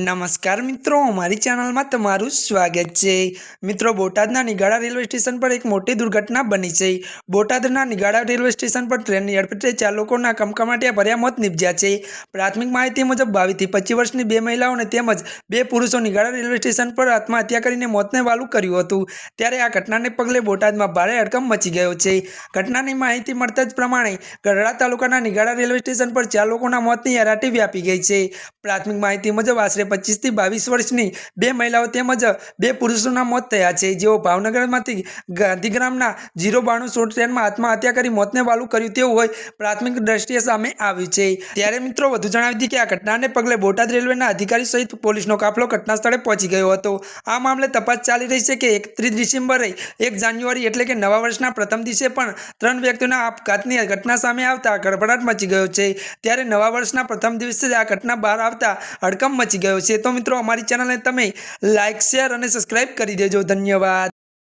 નમસ્કાર મિત્રો અમારી ચેનલમાં તમારું સ્વાગત છે. મિત્રો, બોટાદના નિગાડા રેલવે સ્ટેશન પર એક મોટી દુર્ઘટના બની છે. બોટાદના નિગાડા રેલવે સ્ટેશન પર ટ્રેનની અડફેટે ચાર લોકોના કમકમાટિયા ભર્યા મોત નીપજ્યા છે. પ્રાથમિક માહિતી મુજબ, બાવીસથી પચીસ વર્ષની બે મહિલાઓને તેમજ બે પુરુષો નિગાડા રેલવે સ્ટેશન પર આત્મહત્યા કરીને મોતને વાલું કર્યું હતું. ત્યારે આ ઘટનાને પગલે બોટાદમાં ભારે હડકંપ મચી ગયો છે. ઘટનાની માહિતી મળતા જ પ્રમાણે ગઢડા તાલુકાના નિગાડા રેલવે સ્ટેશન પર ચાર લોકોના મોતની હરાટી વ્યાપી ગઈ છે. પ્રાથમિક માહિતી મુજબ, આશરે પચીસથી બાવીસ વર્ષની બે મહિલાઓ તેમજ બે પુરુષોના મોત થયા છે. જેઓ ભાવનગરમાંથી ગાંધીગ્રામના જીરો બાણું શોર્ટ ટ્રેનમાં આત્મહત્યા કરી મોતને વાલું કર્યું તેવું હોય પ્રાથમિક દ્રષ્ટિએ સામે આવ્યું છે. ત્યારે મિત્રો વધુ જણાવી હતી કે આ ઘટનાને પગલે બોટાદ રેલવેના અધિકારી સહિત પોલીસનો કાફલો ઘટના સ્થળે પહોંચી ગયો હતો. આ મામલે તપાસ ચાલી રહી છે કે એકત્રીસ ડિસેમ્બરે એક જાન્યુઆરી એટલે કે નવા વર્ષના પ્રથમ દિવસે પણ ત્રણ વ્યક્તિઓના આપઘાતની ઘટના સામે આવતા ગડબડાટ મચી ગયો છે. ત્યારે નવા વર્ષના પ્રથમ દિવસે આ ઘટના બહાર આવતા હડકંપ મચી ગયો છે. તો મિત્રો અમારી ચેનલને તમે લાઇક શેર અને સબસ્ક્રાઇબ કરી દેજો. ધન્યવાદ.